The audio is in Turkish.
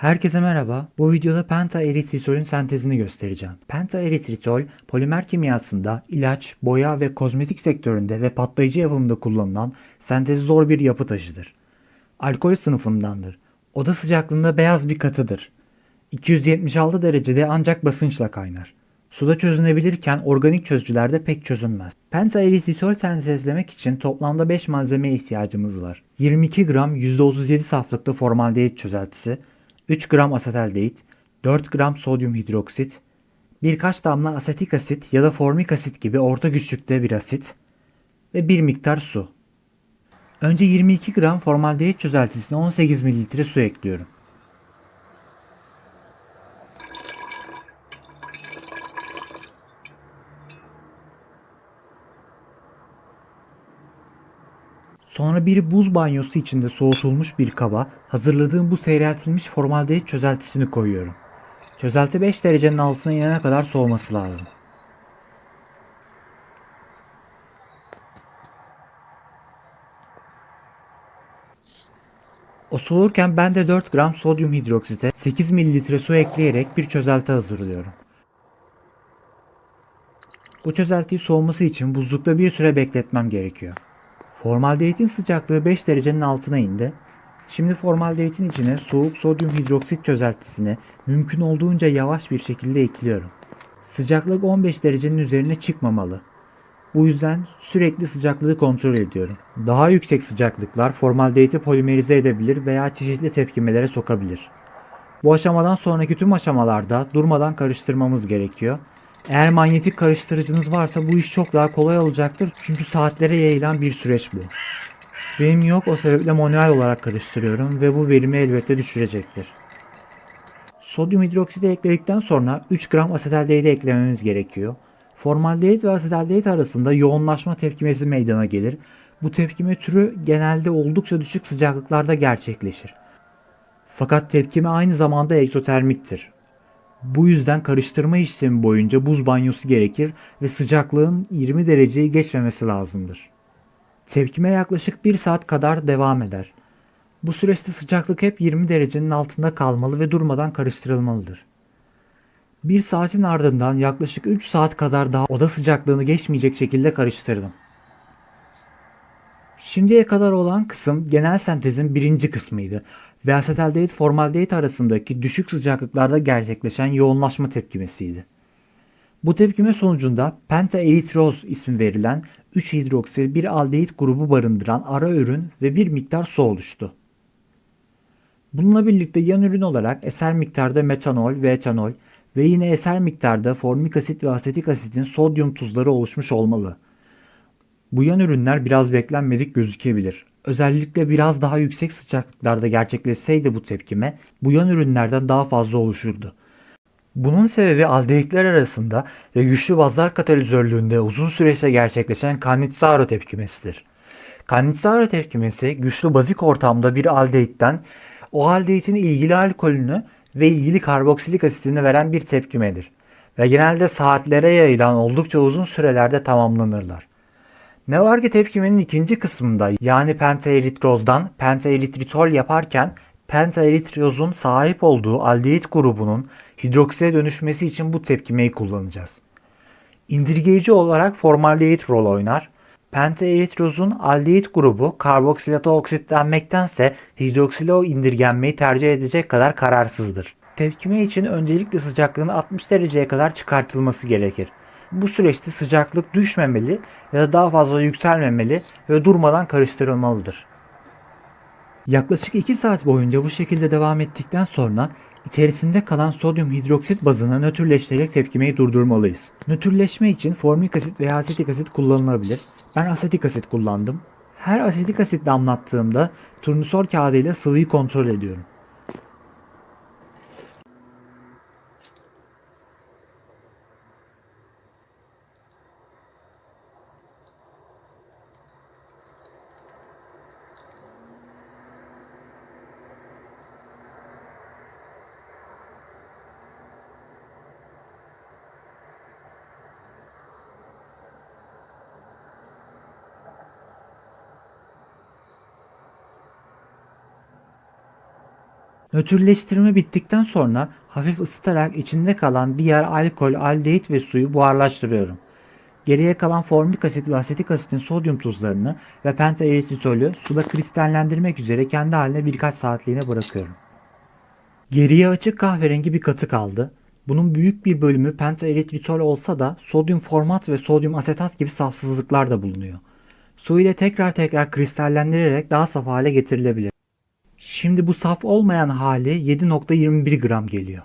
Herkese merhaba. Bu videoda pentaeritritolün sentezini göstereceğim. Pentaeritritol, polimer kimyasında, ilaç, boya ve kozmetik sektöründe ve patlayıcı yapımında kullanılan sentezi zor bir yapı taşıdır. Alkol sınıfındandır. Oda sıcaklığında beyaz bir katıdır. 276 derecede ancak basınçla kaynar. Suda çözünebilirken organik çözücülerde pek çözünmez. Pentaeritritol sentezlemek için toplamda 5 malzemeye ihtiyacımız var. 22 gram %37 saflıkta formaldehit çözeltisi, 3 gram asetaldehit, 4 gram sodyum hidroksit, birkaç damla asetik asit ya da formik asit gibi orta güçlükte bir asit ve bir miktar su. Önce 22 gram formaldehit çözeltisine 18 mililitre su ekliyorum. Sonra bir buz banyosu içinde soğutulmuş bir kaba hazırladığım bu seyreltilmiş formaldehit çözeltisini koyuyorum. Çözelti 5 derecenin altına inene kadar soğuması lazım. O soğurken ben de 4 gram sodyum hidroksite 8 mililitre su ekleyerek bir çözelti hazırlıyorum. Bu çözeltiyi soğuması için buzlukta bir süre bekletmem gerekiyor. Formaldehitin sıcaklığı 5 derecenin altına indi. Şimdi formaldehitin içine soğuk sodyum hidroksit çözeltisini mümkün olduğunca yavaş bir şekilde ekliyorum. Sıcaklık 15 derecenin üzerine çıkmamalı. Bu yüzden sürekli sıcaklığı kontrol ediyorum. Daha yüksek sıcaklıklar formaldehiti polimerize edebilir veya çeşitli tepkimelere sokabilir. Bu aşamadan sonraki tüm aşamalarda durmadan karıştırmamız gerekiyor. Eğer manyetik karıştırıcınız varsa bu iş çok daha kolay olacaktır çünkü saatlere yayılan bir süreç bu. Benim yok o sebeple manuel olarak karıştırıyorum ve bu verimi elbette düşürecektir. Sodyum hidroksiti ekledikten sonra 3 gram asetaldehidi eklememiz gerekiyor. Formaldehit ve asetaldehit arasında yoğunlaşma tepkimesi meydana gelir. Bu tepkime türü genelde oldukça düşük sıcaklıklarda gerçekleşir. Fakat tepkime aynı zamanda egzotermiktir. Bu yüzden karıştırma işlemi boyunca buz banyosu gerekir ve sıcaklığın 20 dereceyi geçmemesi lazımdır. Tepkime yaklaşık 1 saat kadar devam eder. Bu süreçte sıcaklık hep 20 derecenin altında kalmalı ve durmadan karıştırılmalıdır. 1 saatin ardından yaklaşık 3 saat kadar daha oda sıcaklığını geçmeyecek şekilde karıştırdım. Şimdiye kadar olan kısım genel sentezin birinci kısmıydı ve asetaldehit formaldehit arasındaki düşük sıcaklıklarda gerçekleşen yoğunlaşma tepkimesiydi. Bu tepkime sonucunda pentaeritroz ismi verilen 3 hidroksil bir aldehit grubu barındıran ara ürün ve bir miktar su oluştu. Bununla birlikte yan ürün olarak eser miktarda metanol ve etanol ve yine eser miktarda formik asit ve asetik asitin sodyum tuzları oluşmuş olmalı. Bu yan ürünler biraz beklenmedik gözükebilir. Özellikle biraz daha yüksek sıcaklıklarda gerçekleşseydi bu tepkime bu yan ürünlerden daha fazla oluşurdu. Bunun sebebi aldehitler arasında ve güçlü bazlar katalizörlüğünde uzun süreçte gerçekleşen Cannizzaro tepkimesidir. Cannizzaro tepkimesi güçlü bazik ortamda bir aldehitten o aldehitin ilgili alkolünü ve ilgili karboksilik asitini veren bir tepkimedir ve genelde saatlere yayılan oldukça uzun sürelerde tamamlanırlar. Ne var ki tepkimenin ikinci kısmında yani pentaeritrozdan pentaeritritol yaparken pentaeritrozun sahip olduğu aldehit grubunun hidroksile dönüşmesi için bu tepkimeyi kullanacağız. İndirgeyici olarak formaldehit rol oynar. Pentaeritrozun aldehit grubu karboksilata oksitlenmektense hidroksilo indirgenmeyi tercih edecek kadar kararsızdır. Tepkime için öncelikle sıcaklığın 60 dereceye kadar çıkartılması gerekir. Bu süreçte sıcaklık düşmemeli ya da daha fazla yükselmemeli ve durmadan karıştırılmalıdır. Yaklaşık 2 saat boyunca bu şekilde devam ettikten sonra içerisinde kalan sodyum hidroksit bazını nötrleştirerek tepkimeyi durdurmalıyız. Nötrleşme için formik asit veya asetik asit kullanılabilir. Ben asetik asit kullandım. Her asetik asit damlattığımda turnusol kağıdıyla sıvıyı kontrol ediyorum. Nötrleştirme bittikten sonra hafif ısıtarak içinde kalan diğer alkol, aldehit ve suyu buharlaştırıyorum. Geriye kalan formik asit ve asetik asitin sodyum tuzlarını ve pentaeritritolü suda kristallendirmek üzere kendi haline birkaç saatliğine bırakıyorum. Geriye açık kahverengi bir katı kaldı. Bunun büyük bir bölümü pentaeritritol olsa da sodyum format ve sodyum asetat gibi safsızlıklar da bulunuyor. Su ile tekrar tekrar kristallendirerek daha saf hale getirilebilir. Şimdi bu saf olmayan hali 7.21 gram geliyor.